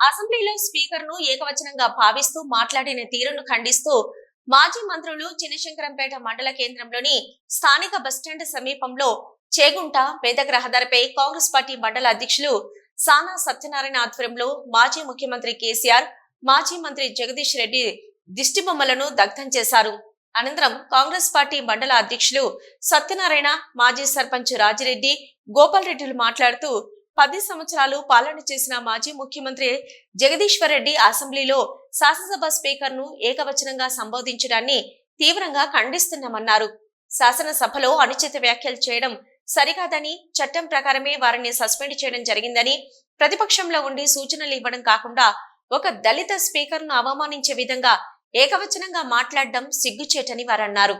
అసెంబ్లీలో స్పీకర్ను ఏకవచనంగా భావిస్తూ మాట్లాడిన తీరును ఖండిస్తూ మాజీ మంత్రులు చినశంకరంపేట మండల కేంద్రంలోని స్థానిక బస్టాండ్ సమీపంలో చేగుంట పేదక రహదారిపై కాంగ్రెస్ పార్టీ మండల అధ్యక్షులు సానా సత్యనారాయణ ఆధ్వర్యంలో మాజీ ముఖ్యమంత్రి కేసీఆర్ మాజీ మంత్రి జగదీష్ రెడ్డి దిష్టిబొమ్మలను దగ్ధం చేశారు. అనంతరం కాంగ్రెస్ పార్టీ మండల అధ్యక్షులు సత్యనారాయణ మాజీ సర్పంచ్ రాజిరెడ్డి గోపాల్ రెడ్డిలు మాట్లాడుతూ పది సంవత్సరాలు పాలన చేసిన మాజీ ముఖ్యమంత్రి జగదీశ్వర్ రెడ్డి అసెంబ్లీలో శాసనసభ స్పీకర్ను ఏకవచనంగా సంబోధించడాన్ని తీవ్రంగా ఖండిస్తున్నామన్నారు. శాసనసభలో అనుచిత వ్యాఖ్యలు చేయడం సరికాదని చట్టం ప్రకారమే వారిని సస్పెండ్ చేయడం జరిగిందని ప్రతిపక్షంలో ఉండి సూచనలు ఇవ్వడం కాకుండా ఒక దళిత స్పీకర్ను అవమానించే విధంగా ఏకవచనంగా మాట్లాడడం సిగ్గుచేటని వారన్నారు.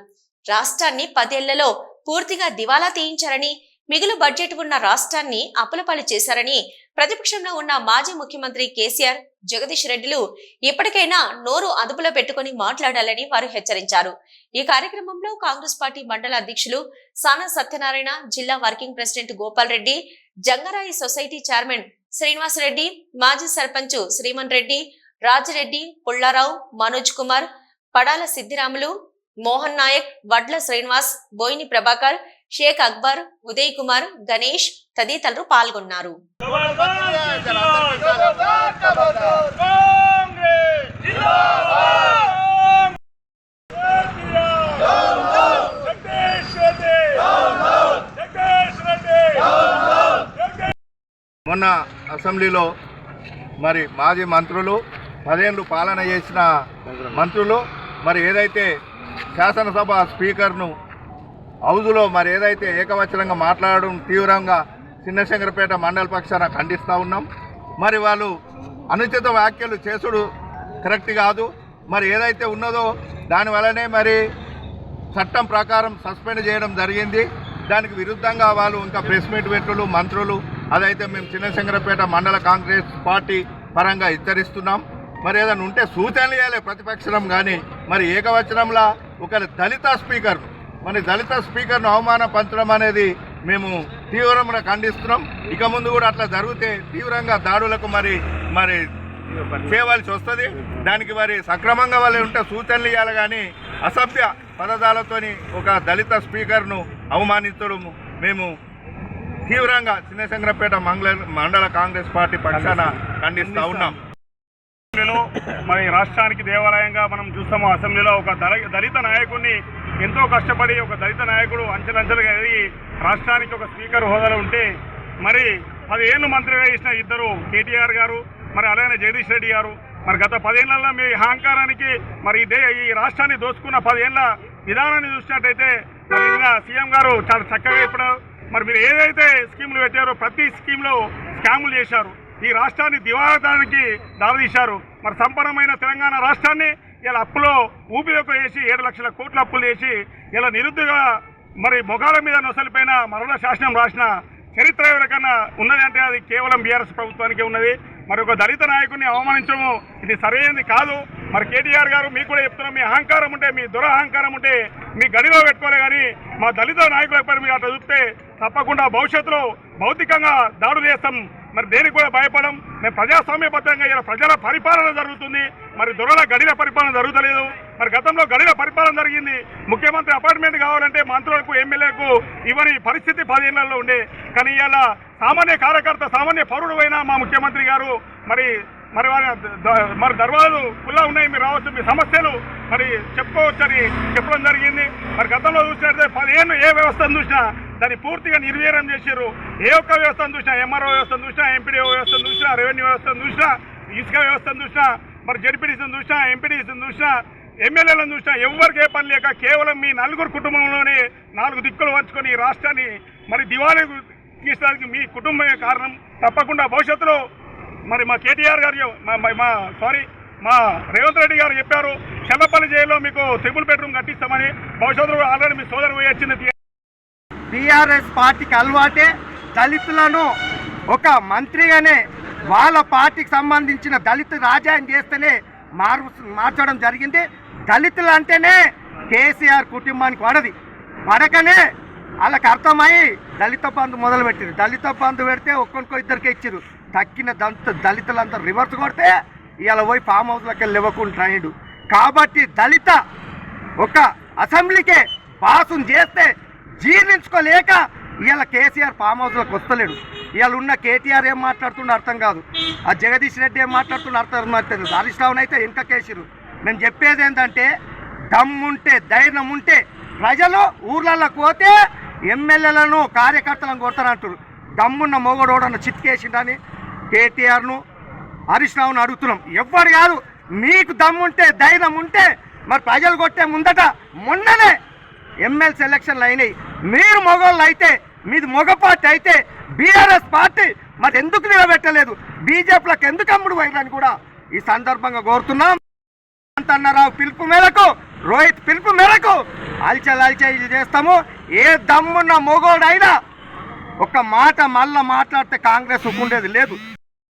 రాష్ట్రాన్ని పదేళ్ళలో పూర్తిగా దివాలా తీయించారని మిగులు బడ్జెట్ ఉన్న రాష్ట్రాన్ని అప్పులపాలు చేశారని ప్రతిపక్షంలో ఉన్న మాజీ ముఖ్యమంత్రి కేసీఆర్ జగదీష్ రెడ్డిలు ఇప్పటికైనా నోరు అదుపులో పెట్టుకుని మాట్లాడాలని వారు హెచ్చరించారు. ఈ కార్యక్రమంలో కాంగ్రెస్ పార్టీ మండల అధ్యక్షులు సానా సత్యనారాయణ జిల్లా working president Gopal Reddy Jangarayi society chairman Srinivas Reddy మాజీ సర్పంచ్ శ్రీమన్ రెడ్డి రాజరెడ్డి పుల్లారావు మనోజ్ కుమార్ పడాల సిద్దిరాములు మోహన్ నాయక్ వడ్ల శ్రీనివాస్ బోయిని ప్రభాకర్ షేక్ అక్బర్ ఉదయ్ కుమార్ గణేష్ తదితరులు పాల్గొన్నారు. మొన్న అసెంబ్లీలో మరి మాజీ మంత్రులు పదేళ్ళు పాలన చేసిన మంత్రులు మరి ఏదైతే శాసనసభ స్పీకర్ను హౌజులో మరి ఏదైతే ఏకవచనంగా మాట్లాడడం తీవ్రంగా చిన్నశంకరపేట మండల పక్షాన ఖండిస్తూ ఉన్నాం. మరి వాళ్ళు అనుచిత వ్యాఖ్యలు చేసుడు కరెక్ట్ కాదు. మరి ఏదైతే ఉన్నదో దానివల్లనే మరి చట్టం ప్రకారం సస్పెండ్ చేయడం జరిగింది. దానికి విరుద్ధంగా వాళ్ళు ఇంకా ప్రెస్ మీట్ పెట్టులు మంత్రులు అదైతే మేము చిన్నశంకరపేట మండల కాంగ్రెస్ పార్టీ పరంగా హెచ్చరిస్తున్నాం. మరి ఏదైనా ఉంటే సూచనలు చేయాలి ప్రతిపక్షం కానీ మరి ఏకవచనంలా ఒక దళిత స్పీకర్ మరి దళిత స్పీకర్ను అవమానపరచడం అనేది మేము తీవ్రంగా ఖండిస్తున్నాం. ఇక ముందు కూడా అట్లా జరిగితే తీవ్రంగా దాడులకు మరి మరి చేయవలసి వస్తుంది. దానికి మరి సక్రమంగా వాళ్ళు ఉంటే సూచనలు ఇవ్వాలి కానీ అసభ్య పదజాలతోని ఒక దళిత స్పీకర్ను అవమానించడం మేము తీవ్రంగా చిన్నశంకరపేట మంగళ మండల కాంగ్రెస్ పార్టీ పక్షాన ఖండిస్తూ ఉన్నాం. అసెంబ్లీలో మరి రాష్ట్రానికి దేవాలయంగా మనం చూస్తాము అసెంబ్లీలో ఒక దళ- దళిత నాయకుడిని ఎంతో కష్టపడి ఒక దళిత నాయకుడు అంచెలంచెలుగా ఎదిగి రాష్ట్రానికి ఒక స్పీకర్ హోదాలో ఉంటే మరి పదిహేను మంత్రిగా ఇచ్చిన ఇద్దరు కేటీఆర్ గారు మరి అలానే జగదీష్ రెడ్డి గారు మరి గత పదేళ్ళలో మీ అహంకారానికి మరి ఇదే ఈ రాష్ట్రాన్ని దోచుకున్న పదేళ్ళ విధానాన్ని చూసినట్టయితే మరి సీఎం గారు చాలా చక్కగా ఇప్పుడు మరి మీరు ఏదైతే స్కీములు పెట్టారో ప్రతి స్కీమ్లో స్కాములు చేశారు. ఈ రాష్ట్రాన్ని దివాలతానికి దారితీశారు. మరి సంపన్నమైన తెలంగాణ రాష్ట్రాన్ని ఇలా అప్పులో ఊపిలోకి వేసి ఏడు లక్షల కోట్ల అప్పులు చేసి ఇలా నిరుద్యోగ మరి మొగాల మీద నొసలిపోయిన మరణ శాసనం రాసిన చరిత్ర ఎవరికన్నా ఉన్నదంటే అది కేవలం బీఆర్ఎస్ ప్రభుత్వానికే ఉన్నది. మరి ఒక దళిత నాయకుడిని అవమానించము ఇది సరైనది కాదు. మరి కేటీఆర్ గారు మీకు కూడా చెప్తున్నాం మీ అహంకారం ఉంటే మీ దురహంకారం ఉంటే మీ గడిలో పెట్టుకోలే కానీ మా దళిత నాయకుల పైన మీరు అట్లా చూస్తే తప్పకుండా భవిష్యత్తులో భౌతికంగా దాడులు చేస్తాం. మరి దేనికి కూడా భయపడం? మేము ప్రజాస్వామ్యబద్ధంగా ఇలా ప్రజల పరిపాలన జరుగుతుంది. మరి దొరల గడిల పరిపాలన జరుగుతలేదు. మరి గతంలో గడిల పరిపాలన జరిగింది. ముఖ్యమంత్రి అపార్ట్మెంట్ కావాలంటే మంత్రులకు ఎమ్మెల్యేకు ఇవని పరిస్థితి పదేళ్ళలో ఉండే. కానీ ఇలా సామాన్య కార్యకర్త సామాన్య పౌరుడు అయినా మా ముఖ్యమంత్రి గారు మరి మరి వారి మరి దర్వాజలు ఫుల్లా ఉన్నాయి మీరు రావచ్చు మీ సమస్యలు మరి చెప్పుకోవచ్చని చెప్పడం జరిగింది. మరి గతంలో చూసినట్లయితే పదిహేను ఏ వ్యవస్థను చూసినా దాన్ని పూర్తిగా నిర్వీర్యం చేశారు ఏ ఒక్క వ్యవస్థను చూసినా ఎంఆర్ఓ వ్యవస్థను చూసినా ఎంపీడీఓ వ్యవస్థను చూసినా రెవెన్యూ వ్యవస్థను చూసినా ఇసుక వ్యవస్థను చూసినా మరి జడ్పీడీసీని చూసినా ఎంపీడీసీని చూసినా ఎమ్మెల్యేలను చూసినా ఎవరికి ఏ పని లేక కేవలం మీ నలుగురు కుటుంబంలోనే నాలుగు దిక్కులు వంచుకొని ఈ రాష్ట్రాన్ని మరి దివాళీ తీసడానికి మీ కుటుంబమే కారణం. తప్పకుండా భవిష్యత్తులో మరి మా కేటీఆర్ గారు మా- సారీ మా రేవంత్ రెడ్డి గారు చెప్పారు చెల్లపల్లి జైల్లో మీకు త్రిపుల్ బెడ్రూమ్ కట్టిస్తామని. భవిష్యత్తులో ఆల్రెడీ మీ సోదరు పోయి వచ్చింది. టీఆర్ఎస్ పార్టీకి అలవాటే దళితులను ఒక మంత్రిగానే వాళ్ళ పార్టీకి సంబంధించిన దళిత రాజ్యాన్ని చేస్తేనే మారు మార్చడం జరిగింది. దళితులు అంటేనే కేసీఆర్ కుటుంబానికి పడది పడకనే వాళ్ళకి అర్థమై దళిత బంధు మొదలుపెట్టారు. దళిత బంధు పెడితే ఒక్కొక్కరు ఇద్దరికి ఇచ్చారు. తక్కిన దంత దళితులంతా రివర్స్ కొడితే ఇలా పోయి ఫామ్ హౌస్లోకి వెళ్ళి ఇవ్వకుండా కాబట్టి దళిత ఒక అసెంబ్లీకే పాసం చేస్తే జీర్ణించుకోలేక ఇవాళ కేసీఆర్ ఫామ్ హౌస్లోకి వస్తలేడు. ఇవాళ ఉన్న కేటీఆర్ ఏం మాట్లాడుతుండో అర్థం కాదు. ఆ జగదీష్ రెడ్డి ఏం మాట్లాడుతుండో అర్థం అవుతుంది హరీష్ రావుని అయితే ఇంకా కేసీరు. నేను చెప్పేది ఏంటంటే దమ్ముంటే ధైర్యం ఉంటే ప్రజలు ఊర్లలోకి పోతే ఎమ్మెల్యేలను కార్యకర్తలను కొడతారంటారు దమ్మున్న మొగడోడన్న చిట్కేసిండని కేటీఆర్ను హరీష్ రావును అడుగుతున్నాం. ఎవ్వరు కాదు. మీకు దమ్ముంటే ధైర్యం ఉంటే మరి ప్రజలు కొట్టే ముందట మొన్ననే ఎమ్మెల్సీ ఎలక్షన్లు అయినాయి. మీరు మొగోళ్ళు అయితే మీది మొగ పార్టీ అయితే బీఆర్ఎస్ పార్టీ మరి ఎందుకు నిలబెట్టలేదు? బీజేపీలకు ఎందుకు అమ్ముడు పోయిందని కూడా ఈ సందర్భంగా కోరుతున్నాం. అన్నారావు పిలుపు మేరకు రోహిత్ పిలుపు మేరకు అల్చల్ అల్చల్ చేస్తాము. ఏ దమ్మున్న మొగోడైనా ఒక మాట మళ్ళా మాట్లాడితే కాంగ్రెస్ ఉండేది లేదు.